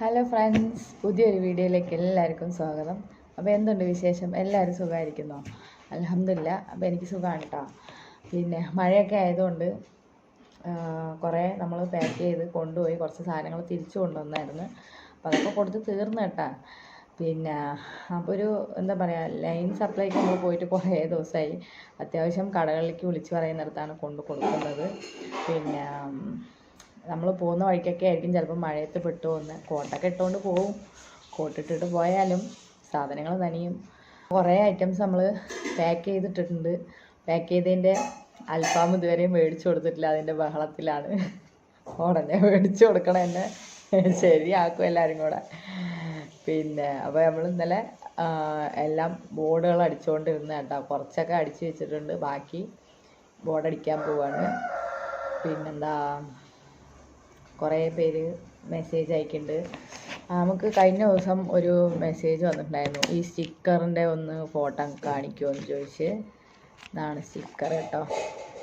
Hello friends പുതിയൊരു വീഡിയോയിലേക്ക് എല്ലാവർക്കും സ്വാഗതം. അപ്പോൾ എന്തുണ്ട് വിശേഷം? എല്ലാവരും സുഖമായിരിക്കുന്നോ? അലഹമില്ല അപ്പോൾ എനിക്ക് സുഖമാണ് കേട്ടോ. പിന്നെ മഴയൊക്കെ ആയതുകൊണ്ട് കുറേ നമ്മൾ പാക്ക് ചെയ്ത് കൊണ്ടുപോയി കുറച്ച് സാധനങ്ങൾ തിരിച്ചു കൊണ്ടുവന്നായിരുന്നു. അപ്പോൾ അതൊക്കെ കൊടുത്ത് തീർന്നു കേട്ടാ. പിന്നെ അപ്പോൾ ഒരു എന്താ പറയുക ലൈൻ സപ്ലൈക്ക് നമ്മൾ പോയിട്ട് കുറേ ദിവസമായി അത്യാവശ്യം കടകളിലേക്ക് വിളിച്ച് പറയുന്നിടത്താണ് കൊണ്ട് കൊടുക്കുന്നത്. പിന്നെ നമ്മൾ പോകുന്ന വഴിക്കൊക്കെ ആയിരിക്കും ചിലപ്പോൾ മഴയത്ത് പെട്ടു പോകുന്നത് കോട്ടൊക്കെ ഇട്ടുകൊണ്ട് പോവും. കോട്ടിട്ടിട്ട് പോയാലും സാധനങ്ങൾ നനയും. കുറേ ഐറ്റംസ് നമ്മൾ പാക്ക് ചെയ്തിട്ടിട്ടുണ്ട്. പാക്ക് ചെയ്തതിന്റെ അൽഫാം ഇതുവരെ മേടിച്ചു കൊടുത്തിട്ടില്ല. അതിന്റെ ബഹളത്തിലാണ്. ഉടനെ മേടിച്ചു കൊടുക്കണം എന്നെ. ശരിയാക്കും എല്ലാവരും കൂടെ. പിന്നെ അപ്പോൾ നമ്മൾ ഇന്നലെ എല്ലാം ബോർഡുകൾ അടിച്ചുകൊണ്ടിരുന്ന കേട്ടോ. കുറച്ചൊക്കെ അടിച്ചു വെച്ചിട്ടുണ്ട്. ബാക്കി ബോർഡ് അടിക്കാൻ പോവാണ്. പിന്നെന്താ? കുറേ പേര് മെസ്സേജ് അയക്കുന്നുണ്ട് നമുക്ക് കഴിഞ്ഞ ദിവസം ഒരു മെസ്സേജ് വന്നിട്ടുണ്ടായിരുന്നു. ഈ സ്റ്റിക്കറിന്റെ ഒന്ന് ഫോട്ടോ കാണിക്കുമോ എന്ന് ചോദിച്ച്. ഇതാണ് സ്റ്റിക്കർ കേട്ടോ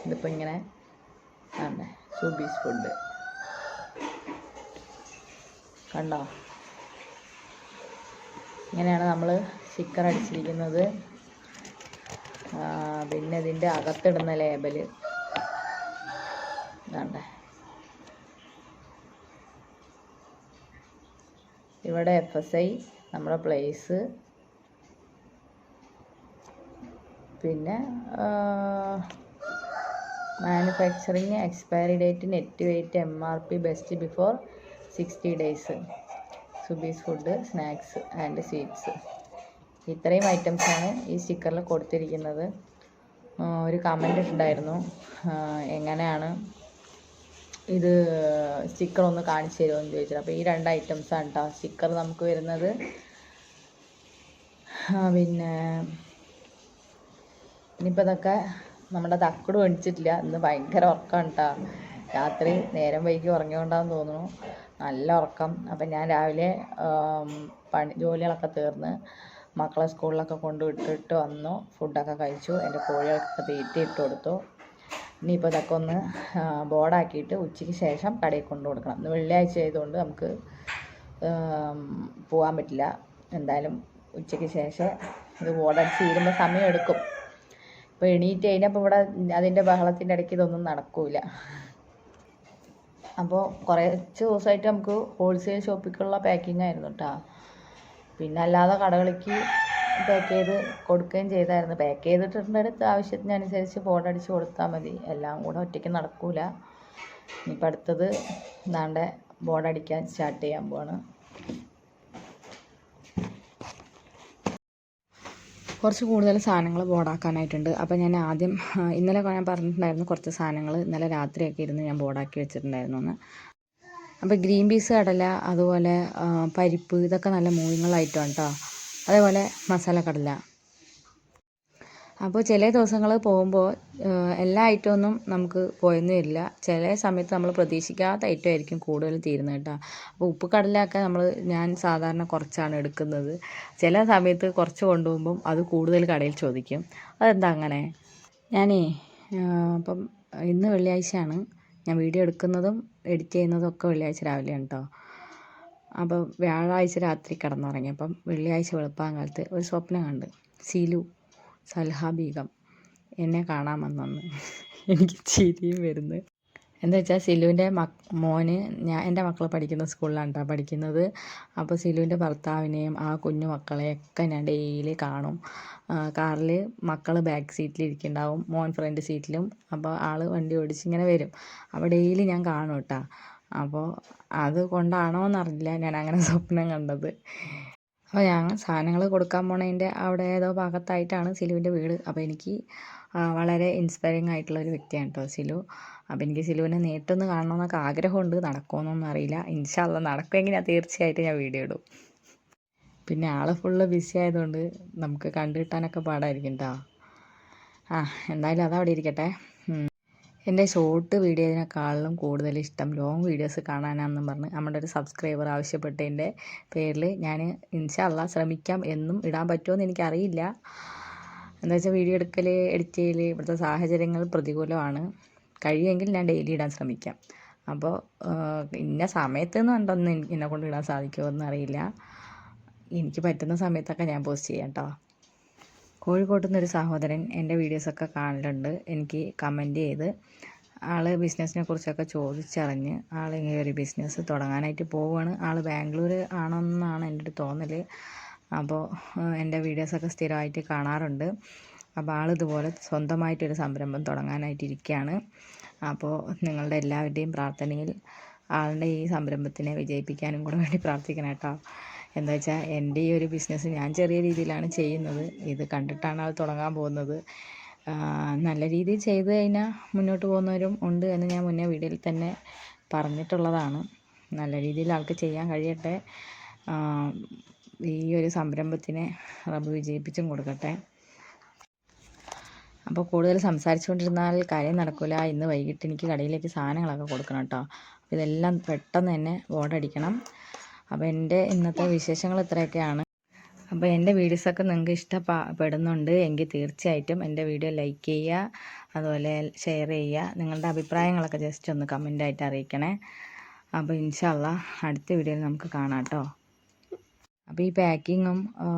ഇതിപ്പോൾ ഇങ്ങനെ ആണ്. സുബീസ് ഫുഡ് കണ്ടോ? ഇങ്ങനെയാണ് നമ്മൾ സ്റ്റിക്കർ അടിച്ചിരിക്കുന്നത്. പിന്നെ ഇതിന്റെ അകത്തിടുന്ന ലേബൽ ഇവിടെ എഫ് എസ് ഐ നമ്മുടെ പ്ലേസ് പിന്നെ manufacturing expiry date net weight M R P best before sixty days Subees food snacks and sweets ഇത്രയും ഐറ്റംസാണ് ഈ സ്റ്റിക്കറിൽ കൊടുത്തിരിക്കുന്നത്. ഒരു കമന്റ് ഇട്ടുണ്ടായിരുന്നു. എങ്ങനെയാണ് ഇത് സ്റ്റിക്കർ ഒന്ന് കാണിച്ചു തരുമോ എന്ന് ചോദിച്ചത് അപ്പോൾ ഈ രണ്ട് ആണ് കേട്ടോ സ്റ്റിക്കർ നമുക്ക് വരുന്നത്. പിന്നെ ഇനിയിപ്പോൾ ഇതൊക്കെ നമ്മുടെ തക്കട് മേടിച്ചിട്ടില്ല. ഇന്ന് ഭയങ്കര ഉറക്കമാണ് കേട്ടോ രാത്രി നേരം വൈകി ഉറങ്ങിയോണ്ടാന്ന് തോന്നുന്നു. നല്ല ഉറക്കം. അപ്പം ഞാൻ രാവിലെ പണി ജോലികളൊക്കെ തീർന്ന് മക്കളെ സ്കൂളിലൊക്കെ കൊണ്ട് വിട്ടിട്ട് വന്നു. ഫുഡൊക്കെ കഴിച്ചു. എന്റെ കോഴികൾക്കൊക്കെ തീറ്റ ഇട്ട് കൊടുത്തു. ഇനിയിപ്പോൾ ഇതൊക്കെ ഒന്ന് ബോർഡാക്കിയിട്ട് ഉച്ചയ്ക്ക് ശേഷം കടയിൽ കൊണ്ടു കൊടുക്കണം. ഇന്ന് വെള്ളിയാഴ്ച ആയതുകൊണ്ട് നമുക്ക് പോകാൻ പറ്റില്ല. എന്തായാലും ഉച്ചയ്ക്ക് ശേഷം ഇത് ബോർഡടിച്ച് തീരുമ്പോൾ സമയം എടുക്കും ഇപ്പോൾ എണീറ്റ് കഴിഞ്ഞപ്പോൾ ഇവിടെ അതിന്റെ ബഹളത്തിന്റെ ഇടയ്ക്ക് ഇതൊന്നും നടക്കൂല. അപ്പോൾ കുറച്ച് ദിവസമായിട്ട് നമുക്ക് ഹോൾസെയിൽ ഷോപ്പിലേക്കുള്ള പാക്കിംഗ് ആയിരുന്നു കേട്ടോ പിന്നെ അല്ലാതെ കടകളിലേക്ക് പാക്ക് ചെയ്ത് കൊടുക്കുകയും ചെയ്തായിരുന്നു. പാക്ക് ചെയ്തിട്ടുണ്ടെടുത്ത് ആവശ്യത്തിനനുസരിച്ച് ബോർഡ് അടിച്ച് കൊടുത്താൽ മതി. എല്ലാം കൂടെ ഒറ്റയ്ക്ക് നടക്കൂല. ഇനിയിപ്പോൾ അടുത്തത് എന്താണ്ട് ബോർഡ് അടിക്കാൻ സ്റ്റാർട്ട് ചെയ്യാൻ പോവാണ്. കുറച്ച് കൂടുതൽ സാധനങ്ങൾ ബോർഡാക്കാനായിട്ടുണ്ട് അപ്പോൾ ഞാൻ ആദ്യം ഇന്നലെ ഞാൻ പറഞ്ഞിട്ടുണ്ടായിരുന്നു കുറച്ച് സാധനങ്ങൾ ഇന്നലെ രാത്രിയൊക്കെ ഇരുന്ന് ഞാൻ ബോർഡാക്കി വെച്ചിട്ടുണ്ടായിരുന്നു എന്ന്. അപ്പോൾ ഗ്രീൻ പീസ് കടല അതുപോലെ പരിപ്പ് ഇതൊക്കെ നല്ല മൂവിങ്ങുള്ള ഐറ്റമാണ് കേട്ടോ അതേപോലെ മസാല കടല. അപ്പോൾ ചില ദിവസങ്ങൾ പോകുമ്പോൾ എല്ലാ ഐറ്റമൊന്നും നമുക്ക് പോയെന്ന് വരില്ല ചില സമയത്ത് നമ്മൾ പ്രതീക്ഷിക്കാത്ത ഐറ്റം ആയിരിക്കും കൂടുതൽ തീരുന്നത് കേട്ടോ. അപ്പോൾ ഉപ്പ് കടലൊക്കെ നമ്മൾ ഞാൻ സാധാരണ കുറച്ചാണ് എടുക്കുന്നത്. ചില സമയത്ത് കുറച്ച് കൊണ്ടുപോകുമ്പം അത് കൂടുതൽ കടയിൽ ചോദിക്കും. അതെന്താ അങ്ങനെ? ഞാനേ അപ്പം ഇന്ന് വെള്ളിയാഴ്ചയാണ്. ഞാൻ വീഡിയോ എടുക്കുന്നതും എഡിറ്റ് ചെയ്യുന്നതും ഒക്കെ വെള്ളിയാഴ്ച രാവിലെയാണ് കേട്ടോ. അപ്പോൾ വ്യാഴാഴ്ച രാത്രി കിടന്നുറങ്ങിയപ്പം വെള്ളിയാഴ്ച വെളുപ്പാങ്കാലത്ത് ഒരു സ്വപ്നം കണ്ട്. സിലു സൽഹാ ബീഗം എന്നെ കാണാൻ വന്നെന്ന്. എനിക്ക് ചിരിയും വരുന്നു. എന്താ വെച്ചാൽ സിലുവിന്റെ മക് മോന് ഞാൻ എന്റെ മക്കൾ പഠിക്കുന്ന സ്കൂളിലാണ് കേട്ടോ പഠിക്കുന്നത്. അപ്പോൾ സിലുവിന്റെ ഭർത്താവിനെയും ആ കുഞ്ഞു മക്കളെയൊക്കെ ഞാൻ ഡെയിലി കാണും. കാറിൽ മക്കൾ ബാക്ക് സീറ്റിൽ ഇരിക്കുന്നുണ്ടാവും മോൻ ഫ്രണ്ട് സീറ്റിലും. അപ്പോൾ ആൾ വണ്ടി ഓടിച്ച് ഇങ്ങനെ വരും. അപ്പോൾ ഡെയിലി ഞാൻ കാണും കേട്ടോ അപ്പോൾ അത് കൊണ്ടാണോ എന്നറിയില്ല ഞാൻ അങ്ങനെ സ്വപ്നം കണ്ടത്. അപ്പോൾ ഞാൻ സാധനങ്ങൾ കൊടുക്കാൻ പോണതിന്റെ അവിടെ ഏതോ ഭാഗത്തായിട്ടാണ് സിലുവിന്റെ വീട്. അപ്പോൾ എനിക്ക് വളരെ ഇൻസ്പയറിങ് ആയിട്ടുള്ള ഒരു വ്യക്തിയാണ് കേട്ടോ സിലു. അപ്പോൾ എനിക്ക് സിലുവിനെ നേരിട്ടൊന്ന് കാണണമെന്നൊക്കെ ആഗ്രഹമുണ്ട്. നടക്കുമെന്നൊന്നും അറിയില്ല. ഇൻഷാല്ല നടക്കുമെങ്കിൽ ഞാൻ തീർച്ചയായിട്ടും ഞാൻ വീഡിയോ ഇടും. പിന്നെ ആൾ ഫുള്ള് ബിസി ആയതുകൊണ്ട് നമുക്ക് കണ്ടു കിട്ടാനൊക്കെ പാടായിരിക്കും കേട്ടോ ആ എന്തായാലും അതവിടെ ഇരിക്കട്ടെ. എന്റെ ഷോർട്ട് വീഡിയോതിനേക്കാളും കൂടുതൽ ഇഷ്ടം ലോങ് വീഡിയോസ് കാണാനാണെന്നും പറഞ്ഞ് നമ്മുടെ ഒരു സബ്സ്ക്രൈബർ ആവശ്യപ്പെട്ടതിന്റെ പേരിൽ ഞാൻ ഇൻഷല്ല ശ്രമിക്കാം എന്നും ഇടാൻ പറ്റുമോ എനിക്കറിയില്ല. എന്താ വെച്ചാൽ വീഡിയോ എടുക്കൽ എഡിറ്റ് ചെയ്യൽ ഇവിടുത്തെ സാഹചര്യങ്ങൾ പ്രതികൂലമാണ്. കഴിയുമെങ്കിൽ ഞാൻ ഡെയിലി ഇടാൻ ശ്രമിക്കാം. അപ്പോൾ ഇന്ന സമയത്ത് എന്ന് കണ്ടൊന്നും എന്നെ കൊണ്ട് ഇടാൻ സാധിക്കുമോ എന്നറിയില്ല. എനിക്ക് പറ്റുന്ന സമയത്തൊക്കെ ഞാൻ പോസ്റ്റ് ചെയ്യാം കേട്ടോ കോഴിക്കോട്ട് നിന്നൊരു സഹോദരൻ എന്റെ വീഡിയോസൊക്കെ കാണലുണ്ട്. എനിക്ക് കമന്റ് ചെയ്ത് ആൾ ബിസിനസ്സിനെ കുറിച്ചൊക്കെ ചോദിച്ചറിഞ്ഞ് ആൾ ഇങ്ങനെ ഒരു ബിസിനസ് തുടങ്ങാനായിട്ട് പോവുകയാണ് ആൾ ബാംഗ്ലൂർ ആണെന്നാണ് എന്റെ ഒരു തോന്നൽ അപ്പോൾ എന്റെ വീഡിയോസൊക്കെ സ്ഥിരമായിട്ട് കാണാറുണ്ട്. അപ്പോൾ ആൾ ഇതുപോലെ സ്വന്തമായിട്ടൊരു സംരംഭം തുടങ്ങാനായിട്ട് ഇരിക്കുകയാണ് അപ്പോൾ നിങ്ങളുടെ എല്ലാവരുടെയും പ്രാർത്ഥനയിൽ ആളുടെ ഈ സംരംഭത്തിനെ വിജയിപ്പിക്കാനും കൂടെ വേണ്ടി പ്രാർത്ഥിക്കണം കേട്ടോ. എന്താ വെച്ചാൽ എന്റെ ഈ ഒരു ബിസിനസ് ഞാൻ ചെറിയ രീതിയിലാണ് ചെയ്യുന്നത്. ഇത് കണ്ടിട്ടാണ് അത് തുടങ്ങാൻ പോകുന്നത്. നല്ല രീതിയിൽ ചെയ്ത് കഴിഞ്ഞാൽ മുന്നോട്ട് പോകുന്നവരും ഉണ്ട് എന്ന് ഞാൻ മുന്നേ വീഡിയോയിൽ തന്നെ പറഞ്ഞിട്ടുള്ളതാണ്. നല്ല രീതിയിൽ ആൾക്ക് ചെയ്യാൻ കഴിയട്ടെ. ഈ ഒരു സംരംഭത്തിനെ റബ്ബ് വിജയിപ്പിച്ചും കൊടുക്കട്ടെ. അപ്പോൾ കൂടുതൽ സംസാരിച്ചുകൊണ്ടിരുന്നാൽ കാര്യം നടക്കില്ല ഇന്ന് വൈകിട്ട് എനിക്ക് കടയിലേക്ക് സാധനങ്ങളൊക്കെ കൊടുക്കണം കേട്ടോ. ഇതെല്ലാം പെട്ടെന്ന് തന്നെ ബോർഡടിക്കണം അപ്പോൾ എന്റെ ഇന്നത്തെ വിശേഷങ്ങൾ ഇത്രയൊക്കെയാണ്. അപ്പോൾ എന്റെ വീഡിയോസൊക്കെ നിങ്ങൾക്ക് ഇഷ്ടപ്പെടുന്നുണ്ട് എങ്കിൽ തീർച്ചയായിട്ടും എന്റെ വീഡിയോ ലൈക്ക് ചെയ്യുക അതുപോലെ ഷെയർ ചെയ്യുക. നിങ്ങളുടെ അഭിപ്രായങ്ങളൊക്കെ ജസ്റ്റ് ഒന്ന് കമന്റായിട്ട് അറിയിക്കണേ. അപ്പോൾ ഇൻഷാല്ല അടുത്ത വീഡിയോയിൽ നമുക്ക് കാണാം കേട്ടോ അപ്പോൾ ഈ പാക്കിങ്ങും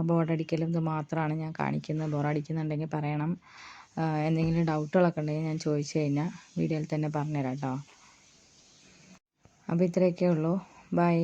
ബോർഡടിക്കലും ഇത് മാത്രമാണ് ഞാൻ കാണിക്കുന്നത്. ബോറടിക്കുന്നുണ്ടെങ്കിൽ പറയണം. എന്തെങ്കിലും ഡൗട്ടുകളൊക്കെ ഉണ്ടെങ്കിൽ ഞാൻ ചോദിച്ചു കഴിഞ്ഞാൽ വീഡിയോയിൽ തന്നെ പറഞ്ഞുതരാം കേട്ടോ അപ്പോൾ ഇത്രയൊക്കെ ഉള്ളൂ. ബൈ